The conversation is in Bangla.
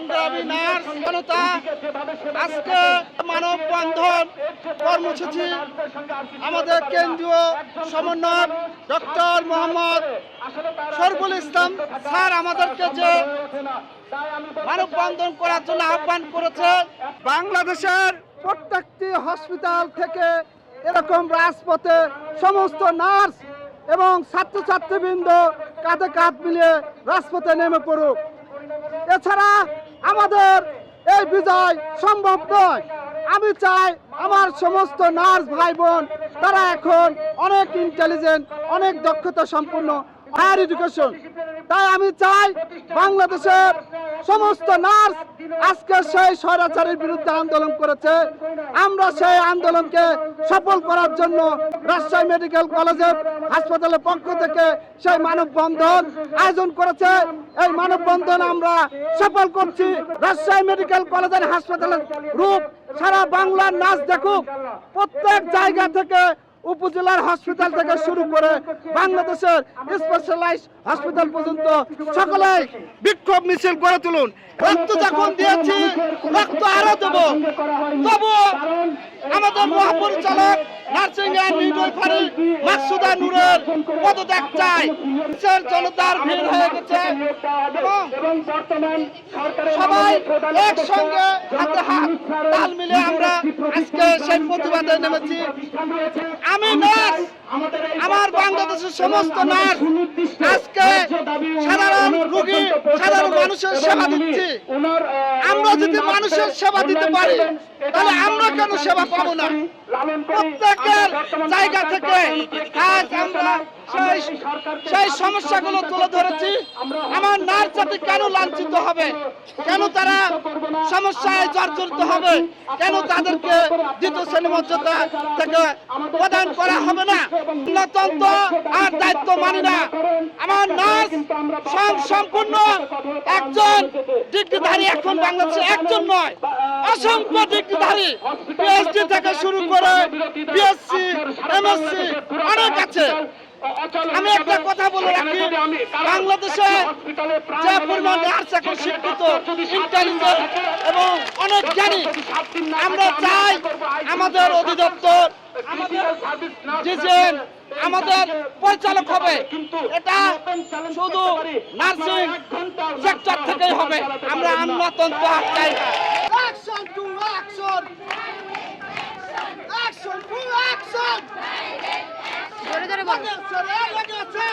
সংগ্রামী নার্স জনতা আজকে মানববন্ধন কর্মসূচি আমাদের কেন্দ্রীয় সমন্বয়ক ডক্টর মোহাম্মদ শরফুল ইসলাম স্যার আমাদেরকে যে মানববন্ধন করার জন্য আহ্বান করেছে, বাংলাদেশের প্রত্যেকটি হসপিটাল থেকে এরকম রাজপথে সমস্ত নার্স এবং ছাত্রছাত্রীবৃন্দ কাঁধে কাঁধ মিলিয়ে রাজপথে নেমে পড়ুক। এছাড়া আমাদের এই বিজয় সম্ভব নয়। আমি চাই আমার সমস্ত নার্স ভাই বোন, তারা এখন অনেক ইন্টেলিজেন্ট অনেক দক্ষতা সম্পন্ন হায়ার এডুকেশন তাই আমি চাই বাংলাদেশের সমস্ত নার্স আজকে সেই স্বৈরাচারের বিরুদ্ধে আন্দোলন করেছে। আমরা সেই আন্দোলনকে সফল করার জন্য রাজশাহী মেডিকেল কলেজের হাসপাতালের পক্ষ থেকে সেই মানববন্ধন আয়োজন করেছে। এই মানববন্ধন আমরা সফল করছি। রাজশাহী মেডিকেল কলেজের হাসপাতালের রূপ সারা বাংলার নাচ দেখুক। প্রত্যেক জায়গা থেকে উপজেলার হসপিটাল থেকে শুরু করে বাংলাদেশের স্পেশালাইজ হসপিটাল পর্যন্ত সকলে বিক্ষোভ মিছিল করে তুলুন। রক্ত যখন দিয়েছি রক্ত আরও দেব। তবু আমাদের মহাপরিচালক মাকসুদা নূরের পদত্যাগ চাই। দেশের জনতার ভিড় হয়ে গেছে এবং সবাই একসঙ্গে হাতে হাত তাল মিলে আজকে সেই প্রতিবাদে নেমেছি। আমি নার্স আমার বাংলাদেশের সমস্ত নার্স আজকে সাধারণ রোগী, সাধারণ মানুষের সেবা দিচ্ছি। আমরা যদি মানুষের সেবা দিতে পারি, তাহলে আমরা কেন সেবা পাবো না? প্রত্যেকের জায়গা থেকে আজ আমরা সেই সমস্যাগুলো তুলে ধরেছি। আমার নার্স জাতি কেন লাঞ্ছিত হবে? কেন তারা সমস্যায় জর্জরিত হবে? কেন তাদেরকে দ্বিতীয় শ্রেণি মর্যাদা থেকে প্রদান করা হবে না? গণতন্ত্র আর দায়িত্ব মানি না। আমার নার্স সব সম্পূর্ণ একজন ডিগ্রিধারী এখন বাংলাদেশে একজন নয় অসংখ্য ডিগ্রিধারী পিএইচডি থেকে শুরু করে বিএসসি এমএসসি অনেক আছে। আমি একটা কথা বলে রাখি বাংলাদেশে যে পরিমাণ নার্স এখন শিক্ষিত ইন্টেলিজেন্ট এবং অনেক জ্ঞানী আমরা চাই আমাদের অধিদপ্তর আমাদের ডিজেন আমাদের পরিচালক হবে এটা শুধু নার্সিং সেক্টর থেকেই হবে। আমরা আমলাতন্ত্র চাই লাগে আছে।